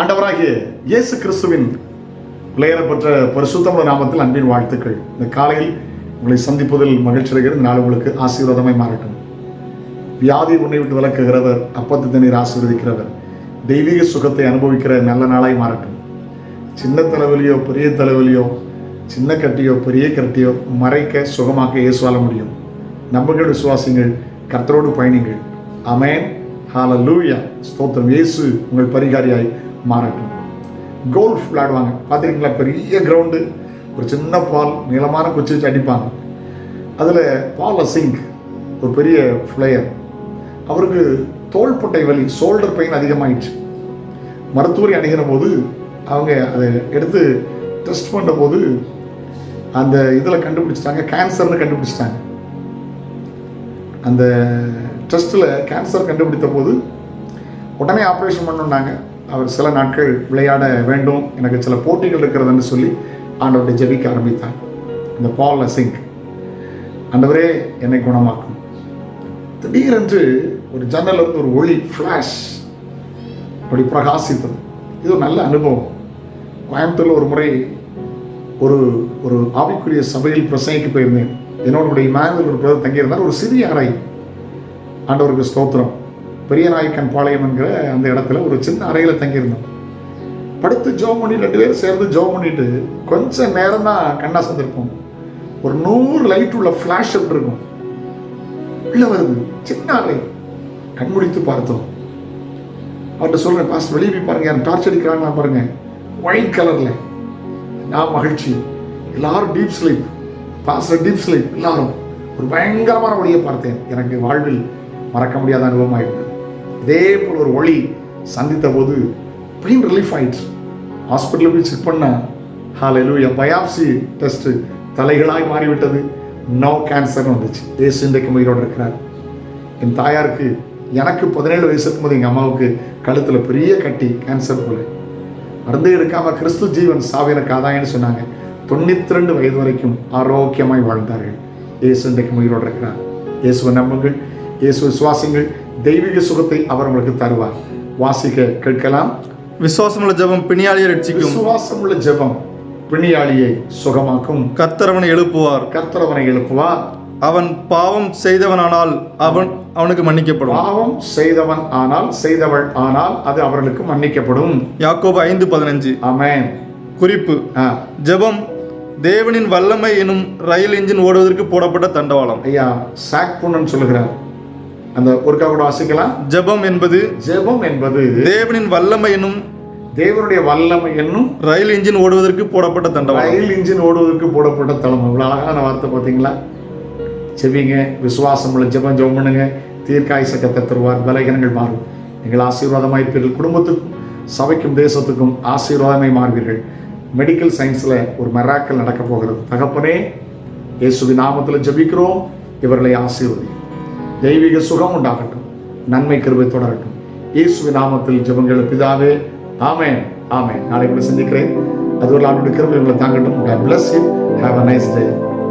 ஆண்டவராகிய இயேசு கிறிஸ்துவின் விளையாடப்பட்ட பரிசுத்தமுள்ள நாமத்தில் அன்பின் வாழ்த்துக்கள். இந்த காலையில் உங்களை சந்திப்பதில் மகிழ்ச்சி அடைகிறது நாள் உங்களுக்கு ஆசீர்வாதமாய் மாறட்டும். வியாதி உன்னை விட்டு விளக்குகிறவர் அப்பத்து தண்ணீர் ஆசீர்வதிக்கிறவர் தெய்வீக சுகத்தை அனுபவிக்கிற நல்ல நாளாய் மாறட்டும். சின்ன தலைவலியோ பெரிய தலைவலியோ சின்ன கட்டியோ பெரிய கட்டியோ மறைக்க சுகமாக்க இயேசுவால முடியும். நம்புகள் விசுவாசிங்கள் கர்த்தரோடு பயணிங்கள் அமேன் ஹால லூயா ஸ்தோத்திரம். இயேசு உங்கள் பரிகாரியாய் மாறட்டும். கோல்ஃப் விளையாடுவாங்க. பார்த்துருக்கீங்களா? பெரிய கிரவுண்டு ஒரு சின்ன பால் நீளமான குச்சி வச்சு அடிப்பாங்க. அதில் பால் சிங்க் ஒரு பெரிய ஃப்ளையர் அவருக்கு தோள்பட்டை வலி ஷோல்டர் பெயின் அதிகமாகிடுச்சு மருத்துவரை அணுகிற போது அவங்க அதை எடுத்து டெஸ்ட் பண்ணும்போது அந்த இதில் கண்டுபிடிச்சிட்டாங்க. கேன்சர்னு கண்டுபிடிச்சிட்டாங்க. அந்த டெஸ்ட்டில் கேன்சர் கண்டுபிடித்த போது உடனே ஆப்ரேஷன் பண்ணோன்னாங்க அவர் சில நாட்கள் விளையாட வேண்டும். எனக்கு சில போட்டிகள் இருக்கிறதுன்னு சொல்லி ஆண்டவரை ஜெபிக்க ஆரம்பித்தார். இந்த பால் சிங்க் ஆண்டவரே என்னை குணமாக்கும். திடீரென்று ஒரு ஜன்னல் இருந்து ஒரு ஒளி ஃப்ளாஷ் அப்படி பிரகாசித்தது. இது ஒரு நல்ல அனுபவம். கோயம்புத்தூரில் ஒரு முறை ஒரு ஒரு ஆவிக்குரிய சபையில் பிரசனைக்கு போயிருந்தேன். என்னோட இமானுவல் ஒரு பிரதர் தங்கியிருந்தார். ஒரு சிறிய அறை. ஆண்டவருக்கு ஸ்தோத்திரம். பெரியநாயக்கன் பாளையம் என்கிற அந்த இடத்துல ஒரு சின்ன அறையில் தங்கியிருந்தோம். படுத்து ஜோம் பண்ணி ரெண்டு பேரும் சேர்ந்து ஜோம் பண்ணிட்டு கொஞ்சம் நேரம் தான் கண்ணா சந்திருப்போம். ஒரு நூறு லைட் உள்ள ஃப்ளாஷ் இருக்கும். உள்ள வருது சின்ன அறை. கண்முடித்து பார்த்தோம். அவர்கிட்ட சொல்றேன் பாஸ்ட் வெளியே போய் பாருங்க யாரும் டார்ச் அடிக்கிறாங்களா பாருங்க. ஒயிட் கலர்ல நான் மகிழ்ச்சி. எல்லாரும் deep sleep pastor deep sleep எல்லாரும். ஒரு பயங்கரமான வழியை பார்த்தேன். எனக்கு வாழ்வில் மறக்க முடியாத அனுபவமாக இருந்தது இதே போல் ஒரு ஒளி சந்தித்த போது பெயின் ரிலீஃப் ஆயிடுச்சு. ஹாஸ்பிட்டலில் போய் செக் பண்ண ஹாலையிலூயா பயாப்சி டெஸ்ட்டு தலைகளாய் மாறிவிட்டது. நோ கேன்சர்னு வந்துச்சு. தேசு இன்றைக்கு உயிரோடு இருக்கிறார். என் தாயாருக்கு எனக்கு பதினேழு வயசு இருக்கும்போது எங்கள் அம்மாவுக்கு கழுத்தில் பெரிய கட்டி கேன்சர் போல. மருந்து எடுக்காமல் கிறிஸ்து ஜீவன் சாவினக்கு ஆதாயம்னு சொன்னாங்க. தொண்ணூத்தி ரெண்டு வயது வரைக்கும் ஆரோக்கியமாய் வாழ்ந்தார்கள். இயேசு இன்றைக்கு உயிரோடு இருக்கிறார். இயேசுவை நம்புங்கள். இயேசு விசுவாசிங்கள். தெய்வீக சுகத்தை அவர் உங்களுக்கு தருவார். வாசிக்க கேட்கலாம். விசுவாசமுள்ள ஜெபம் பிணியாளியை ரட்சிக்கும். விசுவாசமுள்ள ஜெபம் பிணியாளியை சுகமாக்கும். கர்த்தரவனை எழுப்புவார். கர்த்தரவனை எழுப்புவார். அவன் பாவம் செய்தவனானால் அவன் அவனுக்கு மன்னிக்கப்படும். பாவம் செய்தவன் ஆனால் செய்தவள் ஆனால் அது அவர்களுக்கு மன்னிக்கப்படும். யாக்கோபு ஐந்து பதினஞ்சு. ஆமென். குறிப்பு ஜெபம் தேவனின் வல்லமை எனும் ரயில் இன்ஜின் ஓடுவதற்கு போடப்பட்ட தண்டவாளம். ஐயா சாக் புண்ணன் சொல்லுகிறார். அந்த ஒருக்கா கூட வாசிக்கலாம். ஜெபம் என்பது ஜெபம் என்பது தேவனின் வல்லமை எனும் தேவனுடைய வல்லமை என்னும் ரயில் இன்ஜின் ஓடுவதற்கு போடப்பட்ட தண்டவாளம். ரயில் இன்ஜின் ஓடுவதற்கு போடப்பட்ட தளம். இவ்வளவு அழகான வார்த்தை பார்த்தீங்களா? செவிங்க விசுவாசம் உள்ள ஜெபம் ஜெபம் பண்ணுங்க. தீர்க்காய் சக்கத்தை தருவார் பலகீனங்கள் மாறும். நீங்கள் ஆசீர்வாதமாயிருப்பீர்கள் குடும்பத்துக்கும் சபைக்கும் தேசத்துக்கும் ஆசீர்வாதமாய் மாறுவீர்கள். மெடிக்கல் சயின்ஸில் ஒரு மெராக்கல் நடக்க போகிறது. தகப்பனே இயேசுவின் நாமத்தில் ஜெபிக்கிறோம். இவர்களை ஆசீர்வதி தெய்வீக சுகம் உண்டாகட்டும். நன்மை கிருபை தொடரட்டும். இயேசுவி நாமத்தில் ஜபங்கள் பிதாவே. ஆமென் ஆமென். நாளை கூட சந்திக்கிறேன். அது ஒரு ஆண்டுடைய கிருபை உங்களை தாங்கட்டும். God bless you. Have a.